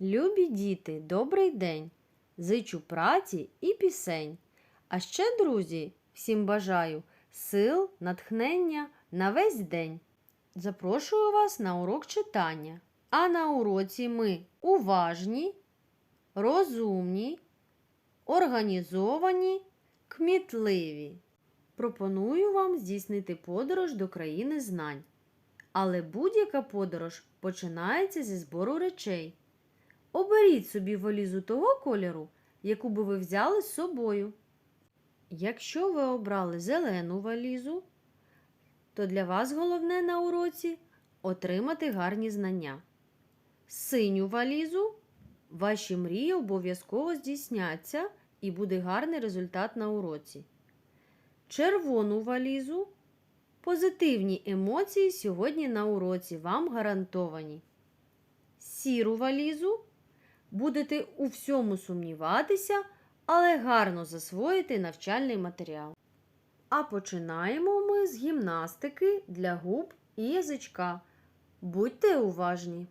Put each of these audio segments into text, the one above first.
Любі діти, добрий день! Зичу праці і пісень. А ще, друзі, всім бажаю сил, натхнення на весь день. Запрошую вас на урок читання. А на уроці ми уважні, розумні, організовані, кмітливі. Пропоную вам здійснити подорож до країни знань. Але будь-яка подорож починається зі збору речей. Оберіть собі валізу того кольору, яку би ви взяли з собою. Якщо ви обрали зелену валізу, то для вас головне на уроці отримати гарні знання. Синю валізу ваші мрії обов'язково здійсняться і буде гарний результат на уроці. Червону валізу позитивні емоції сьогодні на уроці вам гарантовані. Сіру валізу будете у всьому сумніватися, але гарно засвоїти навчальний матеріал. А починаємо ми з гімнастики для губ і язичка. Будьте уважні!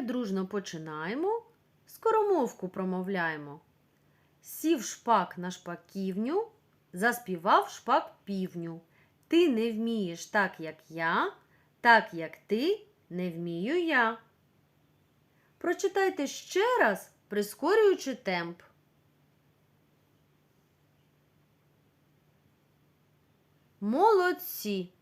Дружно починаємо. Скоромовку промовляємо. Сів шпак на шпаківню, заспівав шпак півню. Ти не вмієш так, як я, так, як ти, не вмію я. Прочитайте ще раз, прискорюючи темп. Молодці!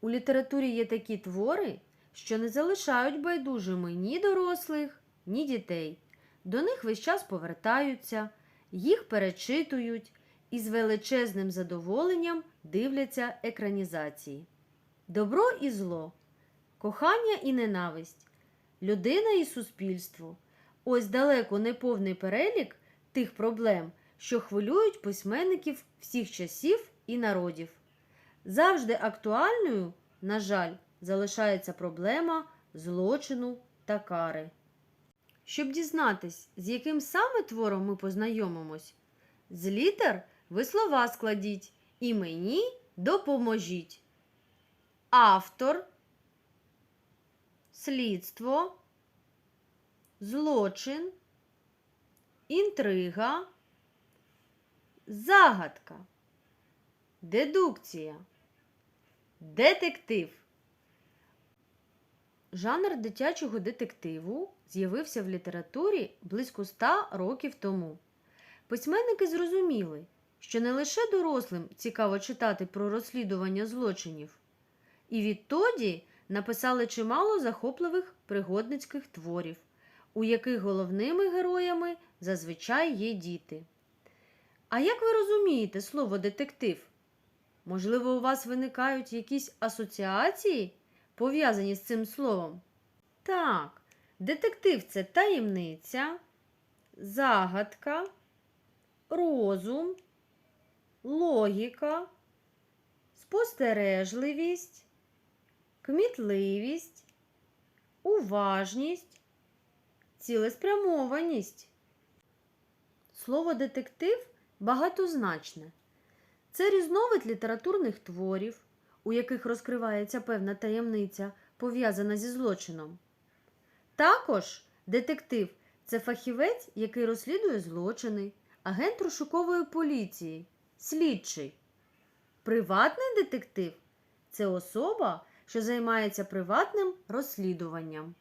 У літературі є такі твори, що не залишають байдужими ні дорослих, ні дітей. До них весь час повертаються, їх перечитують і з величезним задоволенням дивляться екранізації. Добро і зло, кохання і ненависть, людина і суспільство. Ось далеко не повний перелік тих проблем, що хвилюють письменників всіх часів і народів. Завжди актуальною, на жаль, залишається проблема злочину та кари. Щоб дізнатись, з яким саме твором ми познайомимось, з літер ви слова складіть і мені допоможіть. Автор, слідство, злочин, інтрига, загадка, дедукція, детектив. Жанр дитячого детективу з'явився в літературі близько ста років тому. Письменники зрозуміли, що не лише дорослим цікаво читати про розслідування злочинів, і відтоді написали чимало захопливих пригодницьких творів, у яких головними героями зазвичай є діти. А як ви розумієте слово детектив? Можливо, у вас виникають якісь асоціації? Пов'язані з цим словом? Так, детектив це таємниця, загадка, розум, логіка, спостережливість, кмітливість, уважність, цілеспрямованість. Слово детектив багатозначне. Це різновид літературних творів, у яких розкривається певна таємниця, пов'язана зі злочином. Також детектив Це фахівець, який розслідує злочини, агент розшукової поліції, слідчий. Приватний детектив це особа, що займається приватним розслідуванням.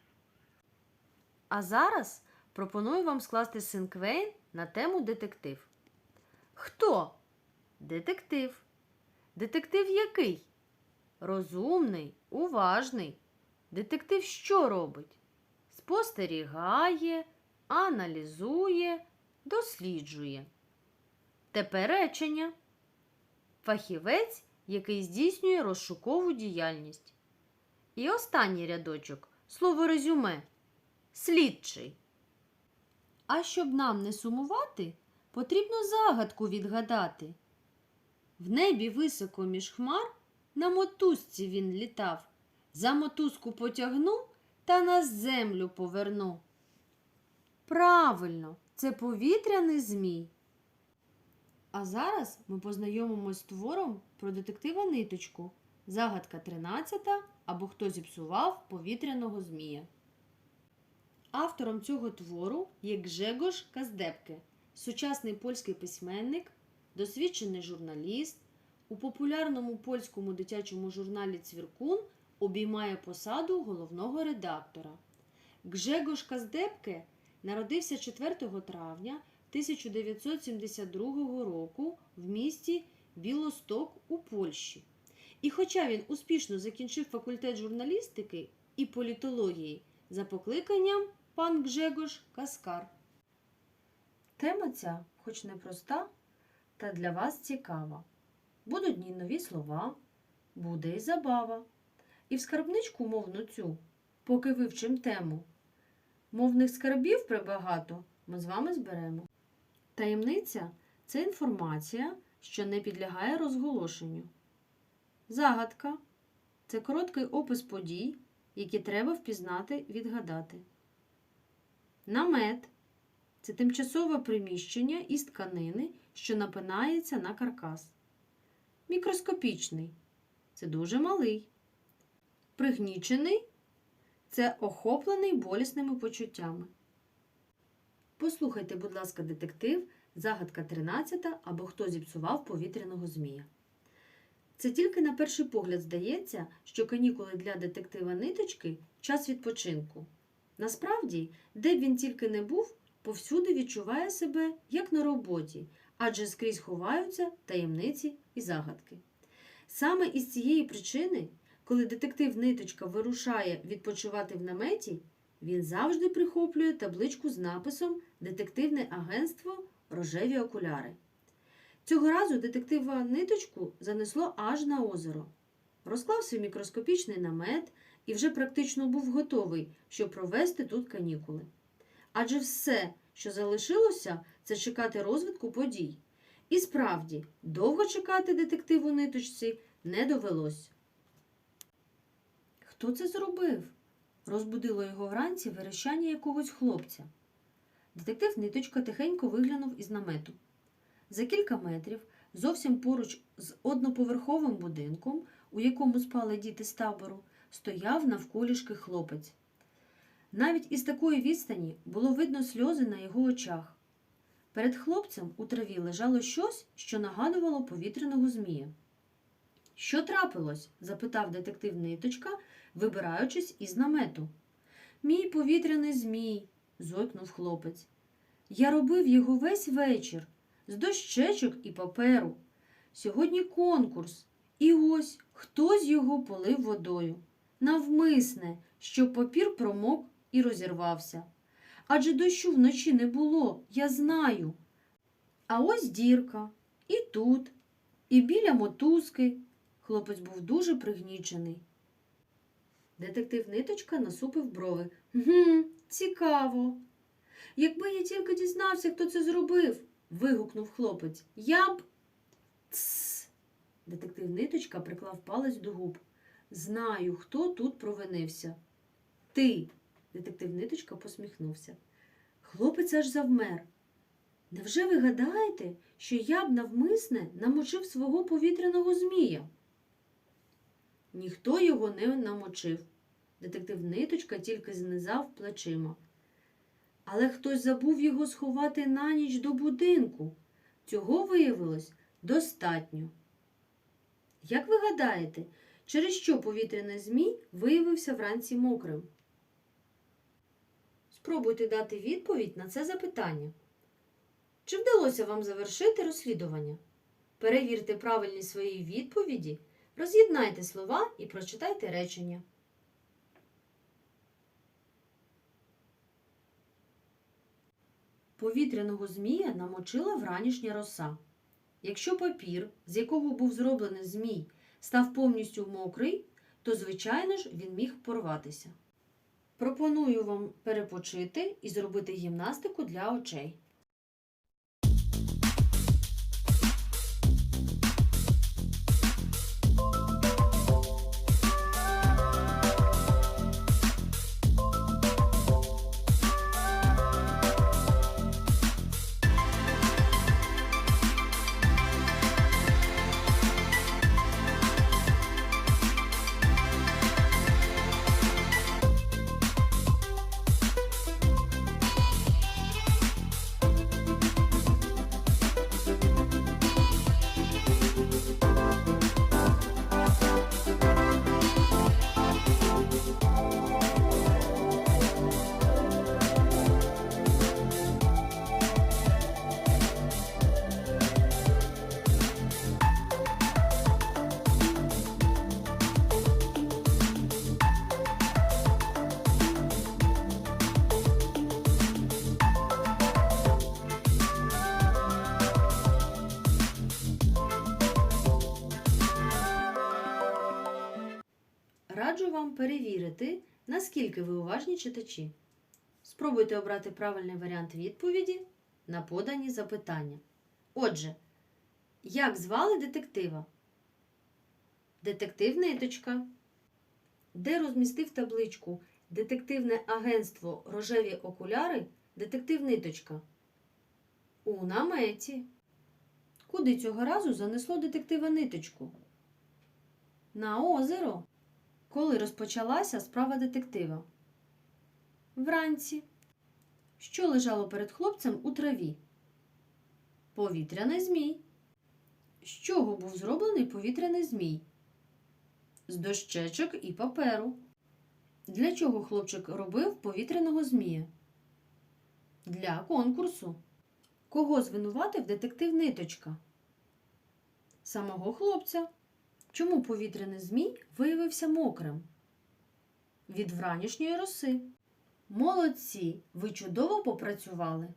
А зараз пропоную вам скласти синквейн на тему детектив. Хто? Детектив. Детектив який? Розумний, уважний. Детектив що робить? Спостерігає, аналізує, досліджує. Тепер речення. Фахівець, який здійснює розшукову діяльність. І останній рядочок слово резюме. Слідчий. А щоб нам не сумувати, потрібно загадку відгадати. В небі високо між хмар на мотузці він літав. За мотузку потягнув та на землю повернув. Правильно, це повітряний змій. А зараз ми познайомимось з твором про детектива ниточку. Загадка 13 або хто зіпсував повітряного змія. Автором цього твору є Гжегош Каздепке, сучасний польський письменник, досвідчений журналіст. У популярному польському дитячому журналі Цвіркун обіймає посаду головного редактора. Гжегош Каздепке народився 4 травня 1972 року в місті Білосток у Польщі. І хоча він успішно закінчив факультет журналістики і політології за покликанням пан Гжегош Каскар. Тема ця, хоч не проста, та для вас цікава. Будуть нові слова, буде і забава. І в скарбничку мовну цю, поки вивчим тему. Мовних скарбів прибагато ми з вами зберемо. Таємниця це інформація, що не підлягає розголошенню. Загадка це короткий опис подій, які треба впізнати, відгадати. Намет це тимчасове приміщення із тканини, що напинається на каркас. Мікроскопічний це дуже малий. Пригнічений це охоплений болісними почуттями. Послухайте, будь ласка, детектив, загадка 13 або хто зіпсував повітряного змія. Це тільки на перший погляд здається, що канікули для детектива ниточки час відпочинку. Насправді, де б він тільки не був, повсюди відчуває себе як на роботі, адже скрізь ховаються таємниці і загадки. Саме із цієї причини, коли детектив ниточка вирушає відпочивати в наметі, він завжди прихоплює табличку з написом Детективне агентство Рожеві окуляри. Цього разу детектива ниточку занесло аж на озеро. Розклав свій мікроскопічний намет і вже практично був готовий, щоб провести тут канікули. Адже все, що залишилося, це чекати розвитку подій. І справді, довго чекати детективу ниточці не довелось. Хто це зробив? Розбудило його вранці верещання якогось хлопця. Детектив ниточка тихенько виглянув із намету. За кілька метрів, зовсім поруч з одноповерховим будинком, у якому спали діти з табору, стояв навколішки хлопець. Навіть із такої відстані було видно сльози на його очах. Перед хлопцем у траві лежало щось, що нагадувало повітряного змія. Що трапилось? запитав детектив ниточка, вибираючись із намету. Мій повітряний змій, зойкнув хлопець. Я робив його весь вечір з дощечок і паперу. Сьогодні конкурс, і ось хтось його полив водою. Навмисне, щоб папір промок і розірвався. Адже дощу вночі не було, я знаю. А ось дірка, і тут, і біля мотузки. Хлопець був дуже пригнічений. Детектив ниточка насупив брови. Гм, цікаво. Якби я тільки дізнався, хто це зробив, вигукнув хлопець. Я б. Тсс. Детектив ниточка приклав палець до губ. Знаю, хто тут провинився. Ти. Детектив ниточка посміхнувся. Хлопець аж завмер. Невже ви гадаєте, що я б навмисне намочив свого повітряного змія? Ніхто його не намочив. Детектив ниточка тільки знизав плечима. але хтось забув його сховати на ніч до будинку. Цього виявилось достатньо. Як ви гадаєте, через що повітряний змій виявився вранці мокрим? Спробуйте дати відповідь на це запитання. Чи вдалося вам завершити розслідування? Перевірте правильність своєї відповіді, роз'єднайте слова і прочитайте речення. Повітряного змія намочила вранішня роса. Якщо папір, з якого був зроблений змій, став повністю мокрий, то, звичайно ж, він міг порватися. Пропоную вам перепочити і зробити гімнастику для очей. Перевірити, наскільки ви уважні читачі. Спробуйте обрати правильний варіант відповіді на подані запитання. Отже, як звали детектива? Детектив Ниточка. Де розмістив табличку Детективне агентство Рожеві окуляри Детектив Ниточка? У наметі. Куди цього разу занесло детектива ниточку? На озеро. Коли розпочалася справа детектива? Вранці. Що лежало перед хлопцем у траві? Повітряний змій. З чого був зроблений повітряний змій? З дощечок і паперу. Для чого хлопчик робив повітряного змія? Для конкурсу. Кого звинуватив детектив Ниточка? Самого хлопця. Чому повітряний змій виявився мокрим? Від вранішньої роси. Молодці! Ви чудово попрацювали.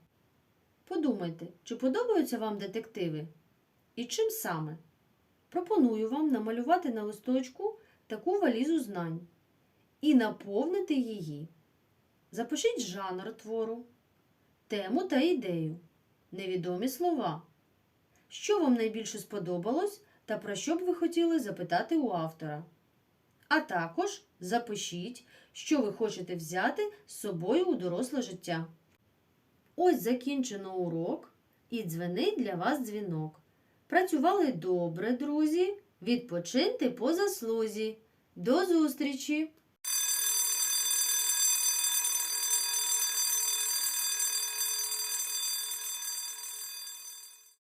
Подумайте, чи подобаються вам детективи? І чим саме? Пропоную вам намалювати на листочку таку валізу знань і наповнити її. Запишіть жанр твору, тему та ідею, невідомі слова. Що вам найбільше сподобалось та про що б ви хотіли запитати у автора? А також запишіть, що ви хочете взяти з собою у доросле життя. Ось закінчено урок і дзвенить для вас дзвінок. Працювали добре, друзі. Відпочиньте по заслузі. До зустрічі!